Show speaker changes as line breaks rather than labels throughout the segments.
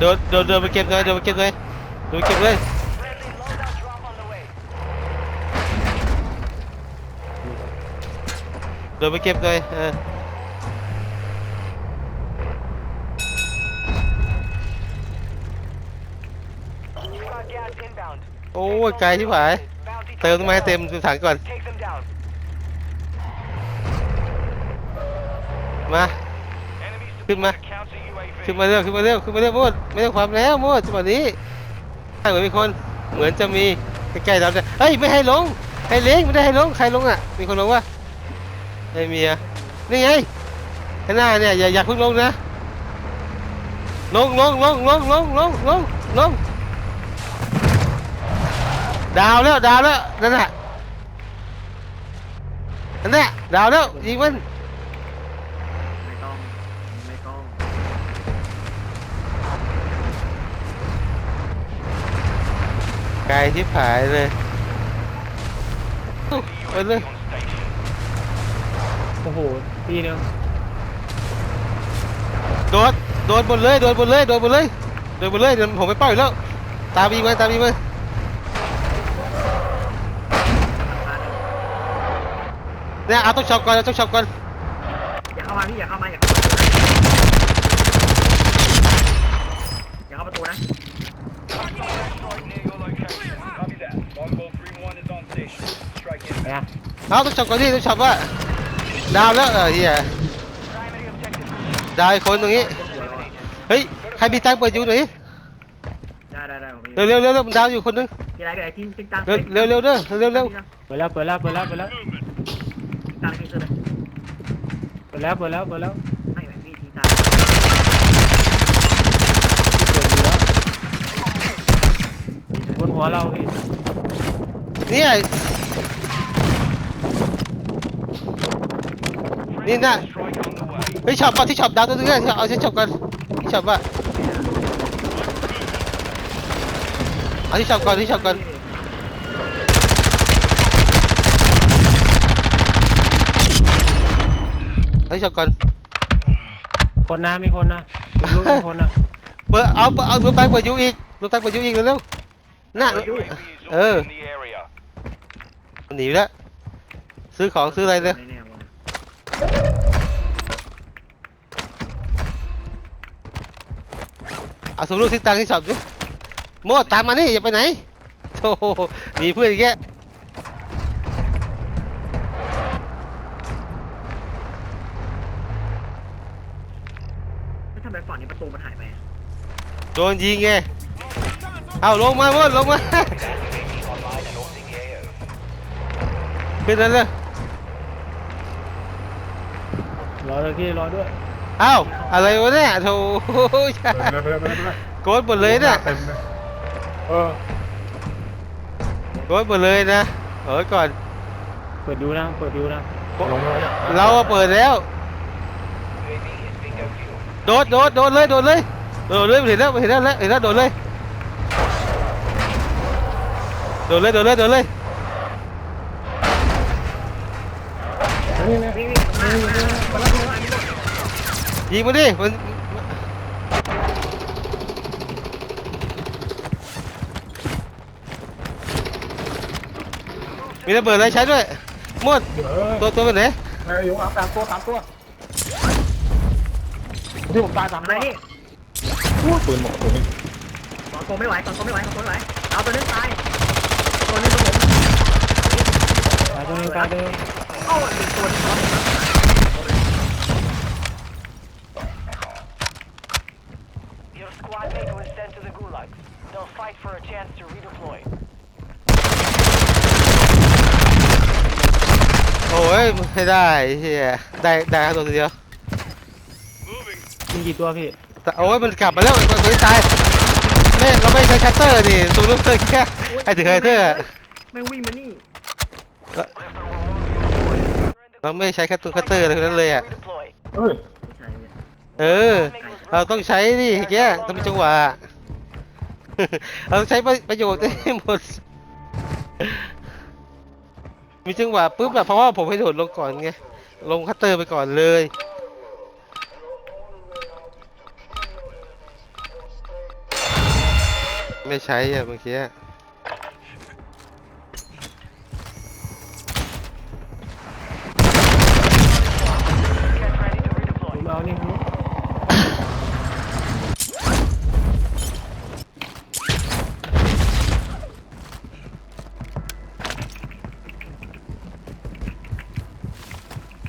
เดินเดินเดินไปเก็บเลยเดินไปเก็บเลยเดินไปเก็บเลยเดินไปเก็บเลยเออโอ้ยไกลที่ผายเติมมาให้เต็มถังก่อน มา ขึ้นมา ขึ้นมาเร็วขึ้นมาเร็วขึ้นมาเร็วมดไม่ต้องความแล้วมดจังหวะนี้เหมือนมีคนเหมือนจะมีใกล้ๆเราจะเฮ้ยไม่ให้ลงให้เล้งไม่ได้ให้ลงใครลงอะมีคนลงวะไม่มีอะนี่ไงข้างหน้าเนี่ยอย่าอย่าเพิ่งลงนะลงลงลงลงลงลงลงลงดาวแล้วดาวแล้วนั่นน่ะนั่นน่ะดาวแล้วยิงมัน
ไม่ต้องไม่ต้อง
ไกลที่ผายเลยไปเลย
โอ้โหปีนึง
โดดโดดบนเลยโดดบนเลยโดดบนเลยโดดบนเลยเดี๋ยวผมไปเป้าอยู่แล้วตามยิงมาตามยิงมาเนี่ยเอาต้องช็อปก่อนเอาต้องช็อปก่อน
อย่าเข้ามาพี่อย่าเข้ามาอย่าเข้ามาอย่าเข้าประตูนะ
ไปอะ
เอาต้องช็อปก่อนที่ต้องช็อปว่าดาวแล้วเออเฮียดาวอีกคนตรงนี้เฮ้ยใครมีตังค์เปิดยูหน่อยดิ
ได้ได้ได้ผมมี
เร็วเร็วเร็วเร็วมันดาวอยู่คนนึง
มีอะไรกันไอ้ทิ้งทิ้งตังค์
เร็วเร็วเร็วเด้อเร็วเร็ว
เปิดแล้วเปิดแล้วเปิดแล้วเปิดแล้ว
ตังค์ทิ้งคืออะไร
เปิดแล้วเปิดแล้วเปิดแล้ว
ไม่ไม่พี่ทิ้งตังค์
เปิดอยู่แล้วบนหัวเราพี่
เนี่ย นี่น่ะเฮ้ยช็อปก่อนที่ช็อปดาวตัวนึงเนี่ยเอาที่ช็อปก่อนที่ช็อปว่าเอาที่ช็อปก่อนที่ช็อปก่อนเอาที่ช็อปก่อน
คนนะมีคนนะผมรู้มีคนนะ
เปิดเอาเอารถตังเปิดยูอีกรถตังเปิดยูอีกเร็วๆน่ะเออมันหนีแล้วซื้อของซื้ออะไรเลย
ไม่แน่วะ
เอาสมรู้ทิศทางที่ชอบดิโมดตามมานี่อย่าไปไหนโธ่หนีเพื่อนอีกแก
แล้วทำไมฝั่งนี้ประตูมันหายไปอะ
โดนยิงไงเอาลงมาโมดลงมา ขึ้นนั่นเลย
รอเลยพี่รอด้วย
เอ้าอะไรวะเนี่ยโธ่
ไปเลยไปเลยไปเลยไปเลย
โกดหมดเลยเนี่ย
เต็มเลยเออ
โกดหมดเลยนะเออก่อน
เปิดดูนะเปิดดูนะ
ลงเลย
เราอะเปิดแล้วโดดโดดโดดเลยโดดเลยโดดเลยเห็นแล้วเห็นแล้วเห็นแล้วโดดเลยโดดเลยโดดเลยโดดเลย
นี่นี่
วิ่งวิ่งมามามาแล้วมาแล้ว
ยิงมาดิมันมีระเบิดอะไรใช้ด้วยหมด
เออ
ตัวตัวไปไหน
ไอ้อยู่เอาสามตัวสามตัวที่ผมตายสาม
อะไร
ตัว
นี่
ปืนหมดปืนนี่
สองตัวไม่ไหวสองตัวไม่ไหวสองตัวไม่ไหวเอาตัวนึงตายตัวนึงตัวผม
ตายตัวหนึงตายตัวหนึง
เอ้าอีกตัวนึงตัวนึง
Your squad mate was sent to the gulag. They'll fight for a chance to redeploy.
โอ้ยไม่ได้เฮียได้ได้ครับตัวเดียว
มีกี่ตัวพี่
แต่โอ้ยมันกลับมาแล้วมันตัวนี้ตายไม่เราไม่ใช้คัตเตอร์ดิตัวนู้นเลยแค่ไอ้ถือคัตเตอร์อะ
แม่งวิ่งมานี่
เราไม่ใช้แค่ตัวคัตเตอร์อะไรทั้งนั้นเลยอะ
Redeploy.
เอ้ย
ไม่ใช่เนี่ย
เออเราต้องใช้ดิแกต้องมีจังหวะ เราใช้ประโยชน์ได้หมด มีจังหวะปุ๊บแบบเพราะว่าผมให้โดดลงก่อนไง ลงคัตเตอร์ไปก่อนเลย ไม่ใช้อะเมื่อกี้
Get ready to redeploy.
ดูเอานี่ดู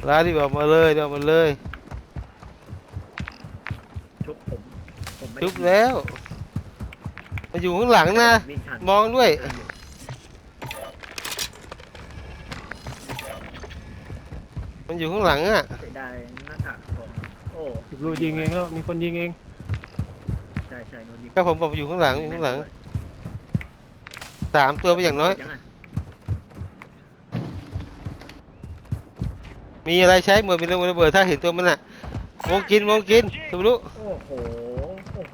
ร้านที่บอกมาเลยเดี๋ยวมาเลย
ชุบผมผมไม่
ชุบแล้ว มาอยู่ข้างหลังนะ
วิ่งทัน
มองด้วย มันอยู่ข้างหลังอะ
เสียดายหน้าผากผมโอ้
ดูยิงเองแล้วมีคนยิงเอง
ใช่ใช่โดนยิง
ก็ผมบอกอยู่ข้างหลังอยู่ข้างหลังสามตัวไปอย่างน้อย
งไง
มีอะไรใช้หมดมีระเบิดระเบิดถ้าเห็นตัวมันอะมองกินมองกินสมรู้
โอ้โห โอ้โห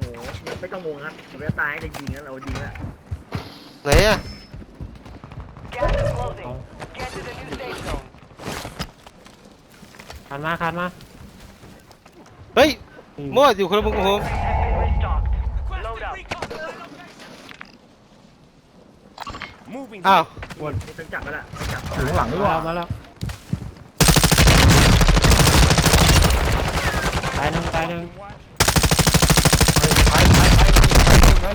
ไม่ต้องงงครับผมจะตายจะยิงแล้วเรายิงแล้ว
ไหนอะ
Gas is closing. Get to the new safe zone.
ขันมาขันมา
เฮ้ย
นี่
มดอยู่คนละมุมกับผม
Has been restocked. Load up.
อ้าว
นี่เป็นจับแล้วล่ะจับ
อยู่ข้างหลังนี่หว่า
มาแล้ว ตายหนึ่ง
ไปไปไปไปไปไป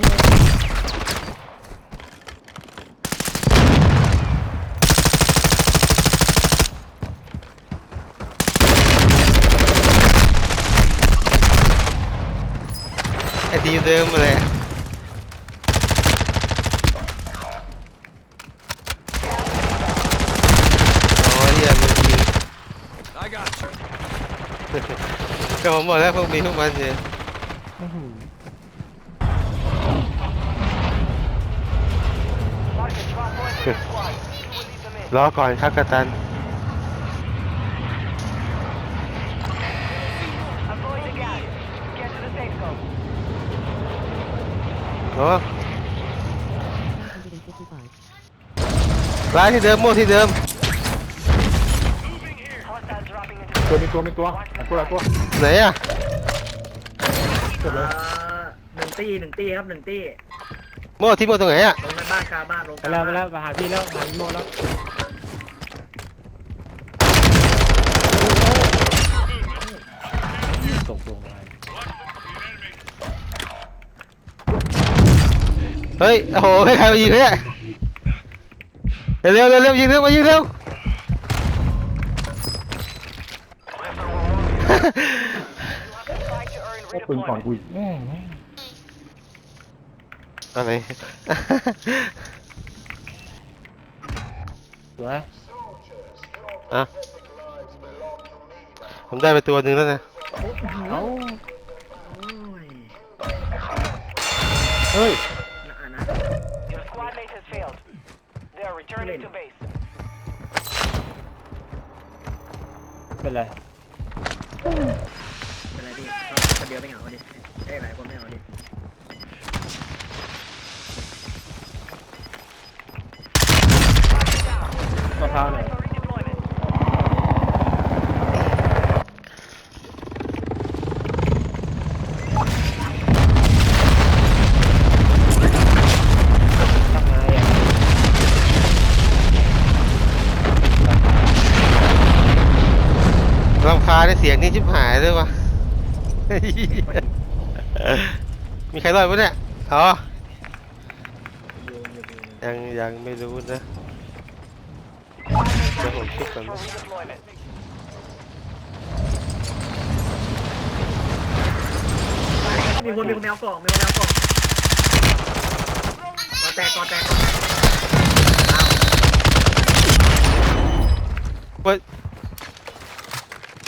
ไอ้ดีเดิมเลยอ๋อเฮียมันยิง ก็ผมบอกแล้วพวกมีพวกมันเนี่ย
อื้อหือ
Mark the drop point to your squad. You will lead them in.
รอก่อนครับกัปตัน
Avoid the gas. Get to the safe zone.
โอ้ร้านที่เดิมโม่ที่เดิม
Hostiles dropping into
ตัวมีตัวมีตัวหลาย ตัวหลายตัว
ไหนอะ
เอ่อหนึ่งตีหนึ่งตีครับหนึ่งตี
โม่ที่โม่ตรงไหนอะ
ลงในบ้านกลางบ้านลง
ไปแล้วไปแล้วไปหาพี่แล้วหาพี่โมแล้วตกลงไป
เฮ้ยโอ้โหให้ใครมายิงเนี่ยเร็วเร็วเร็วเร็วยิงเร็วมายิงเร็ว
ปืนก่อน
redeployment.
กูอีกแม่ง
อะไร
สวย
อะ ผมได้ไปตัวหนึ่งแล้วนะ
เอ้า
โอ้ย
เฮ้ย
น่านะ
Your squad mate has failed. They are returning to base.
เป็นไร
เป็นไรพี่คนเดียวไม่เหงาดิเอ้ยหลายคนไม่เหงาดิ
มะพร้าวหน่อย
รำคาญในเสียงนี่ชิบหายเลยวะ มีใครรอดปะเนี่ย อ๋อ ยังยังไม่รู้นะ
Squad mate
Double
is
check
for
them.
redeployment.
มีคนมีคนแมวกล่องมีคนแมวกล่องก่อนแตกก่อนแตกก่อนแตก
เปิด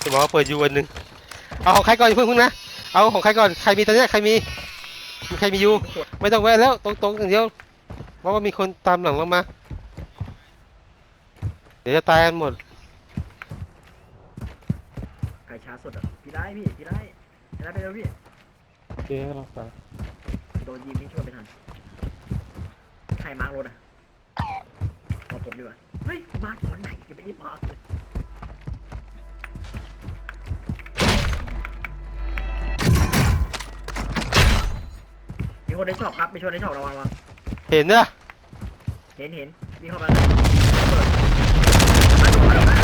จะบอกว่าเปิดอยู่วันหนึ่ง เอาของใครก่อนอย่าเพิ่งพึ่งนะ เอาของใครก่อน ใครมีตอนเนี้ยใครมีมี ใครมีอยู่ ไม่ต้องแวะแล้ว ตรงๆอย่างเดียวเพราะว่ามีคนตามหลังเรามา เดี๋ยวจะตายกันหมด
ไก่ช้าสุดอะพี่ได้พี่พี่ได้พี่ได้ไปเร็วพี่
โอเคก็ลองไป
โดนยิงพี่ช่วยไม่ทันใครมาร์กรถอะเอาผมดีกว่าเฮ้ยมาร์กตอนไหนจะไม่ได้มาร์กเลย มีคนในช็อปครับมีคนในช็อประวังระวัง
เห็นเนอะ
เห็นเห็นวิ่งเข้ามาเลยเปิดมาดูมาดูมา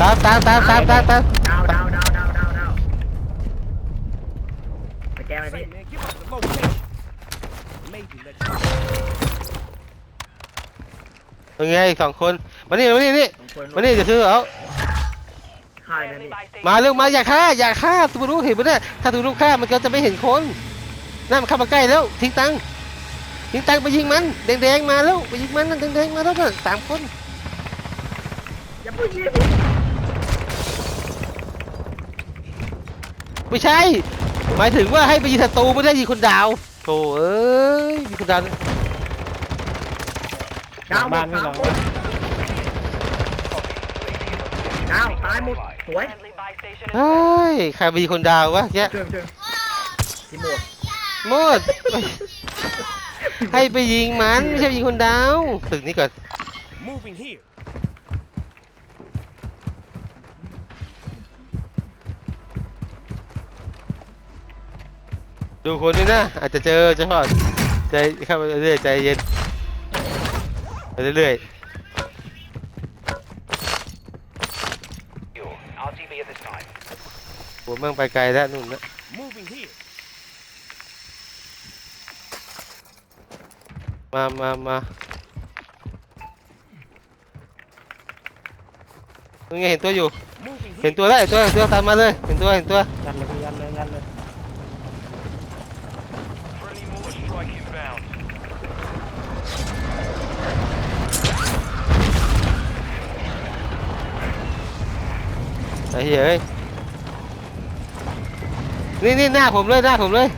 ตามตามตามตามตามตาม
ดาวดาวดาวดาวดาวดาวไปแก้ไหมพี่
man, give us the location. Maybe let you
เป็นไงอีกสองคนมานี่มานี่นี่
สองคน
มานี่จะซื้อเอา
ค่ายนะ
Friendly
พี่
buy station.
มาเร็วมาอย่าฆ่าอย่าฆ่าตัวรู้เห็นปะเนี่ยถ้าตัวรู้ฆ่ามันก็จะไม่เห็นคนนั่นมันเข้ามาใกล้แล้ว ทิ้งตังค์ทิ้งตังค์ไปยิงมันแดงๆมาแล้วไปยิงมันนั่นแดงๆมาแล้วน่ะสามคน
อย่าพูดยิง
ไม่ใช่ หมายถึงว่าให้ไปยิงศัตรูไม่ได้ยิงคนดาวโธ่เอ้ยยิงคนดาว
ดาวหม
บ้าน
ด
ไม่
สา
หลั
ม
ง
คนดาวตายหมด สวย
Friendly buy station
เฮ้
is
ยใครไปยิงคนดาววะแก
เชิงเชิงที่หมด
หมด ให้ไปยิงมันไม่ใช่ไปยิงคนดาวตึกนี้ก่อน
moving here.
ดูคนด้วยนะอาจจะเจอเจะพอดใจเข้าไปเรื่อยๆใจเย็นไปเรื่อย
RTB
ๆหัวเมืองไปไกลแล้วนู่นนะ
Moving here.
มามามาตรงไงเห็นตัวอยู่
Moving
เห็น
here.
ตัวแล้วเห็นตัวเห็นตัวตามมาเลย เห็นตัว เห็นตัว
ยันเลยพี่ยันเลยยันเลย
friendly mortar strike inbound.
ไอ้เหี้ยเอ้ย นี่นี่หน้าผมเลยหน้าผมเลย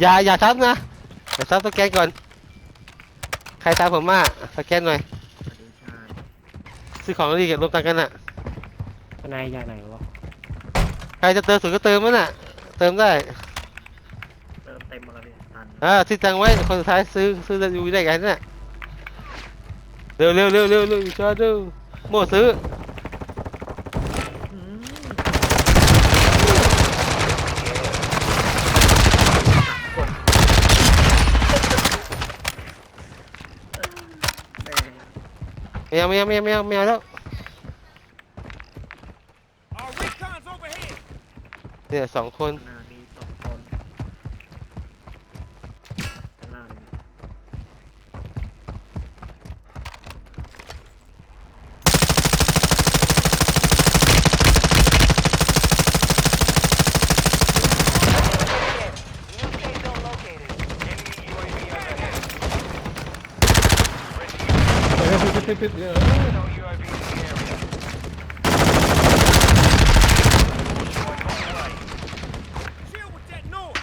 อย่าอย่าซ้ำนะ อย่าซ้ำสแกนก่อน ใครตามผมมาสแกนหน่อย
สวัสดีชาติ
ซื้อของดีเก็บรวมตังค์กันอะ
ข้างในอย่างไหนวะ
ใครจะเติมสูงก็เติมมันอะ เติมได้
เติมเต็มหมดแล้วพี่ตัน
อ่าที่ตังไว้คนสุดท้ายซื้อซื้อจะอยู่ได้กันน่ะเร็วเร็วเร็วเร็วเร็วจอดูโม่ซื้อ
อืมแม่
ไม่เอาไม่เอาไม่เอาไม่เอาไม่เอาแล้วเนี่ยสองคน
นามีสองคนข้างล่างนี่
New safe zone located. Enemy UAV overhead. No UAV in the area. Strike on the way.
Chill with that noise.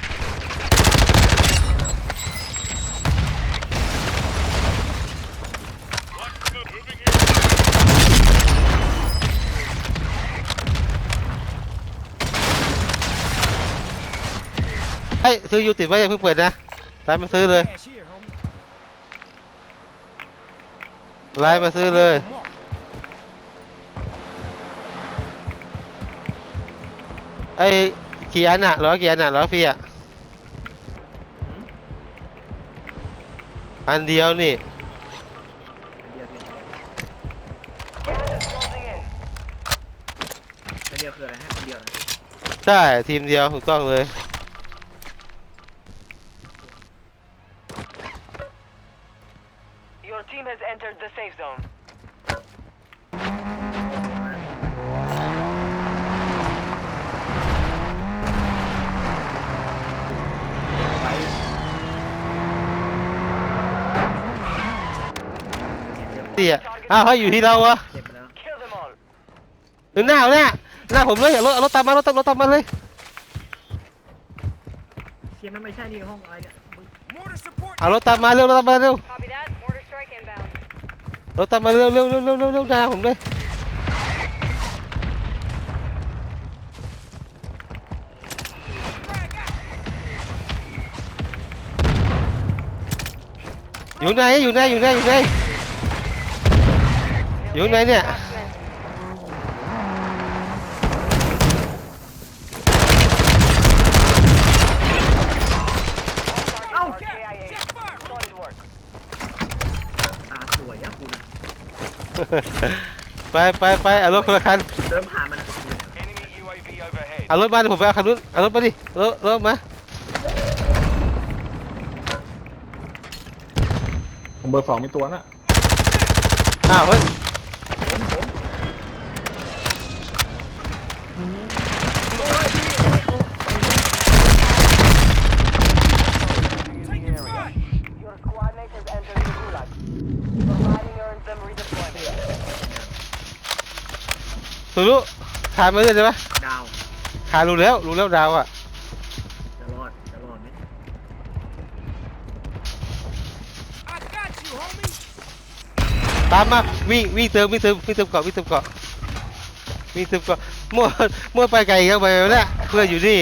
เฮ้ยซื้อยูติดไว้อย่าเพิ่งเปิดนะไลน์มาซื้อเลย
Cash here, homie.
ไลน์มาซื้อเลย
Mark.
ไอ้กี่อันอะร้อยกี่อันอะร้อยฟรีอะอันเดียวนี่
เดียวพี่
Gas is closing in.
อันเดียวคืออะไรฮะอันเดียวนะ
ใช่ ทีมเดียวถูกต้องเลย
Your team has entered the safe zone.
เสีย อ้าวเขาอยู่ที่เราวะ
เจ็บไปแล้ว
Kill them all.
หรือหน้าเอาหน้าหน้าผมเลยเอารถเอารถตามมารถตามรถตามมาเลย
เชียร์มันไม่ใช่นี่ห้องอะไรเนี่ยมึง
Mortar support.
เอารถตามมาเร็วรถตามมาเร็ว
Copy that. Mortar strike inbound.
รถตามมาเร็วเร็วเร็วเร็วเร็วเร็วหน้าผมเลย
Frag out.
อยู่ไหนอยู่ไหนอยู่ไหนอยู่ไหน อยู่ไหนเนี่ย
เอ้า
KIA. Solid work.
ตาสวยอะคุณ
ไปไปไปเอารถคนละคัน
เดินผ่านมันนะ
Enemy UAV overhead.
เอารถมาเดี๋ยวผมไปเอาคันนู้นเอารถมาดิรถรถมา
ผมเบอร์สองมีตัวน่ะ
อ้าวเฮ้ย สุรุคานมาเรื่อยได้ปะ
ดาว
คานรู้แล้วรู้แล้วดาวอะ
จะรอดจะรอดไหม
I got you, homie.
ตามมาวิ่งวิ่งเติมวิ่งเติมวิ่งเติมเกาะวิ่งเติมเกาะวิ่งเติมเกาะมั่วมั่วไปไกลเข้าไปแล้วเนี่ยเพื่อนอยู่นี่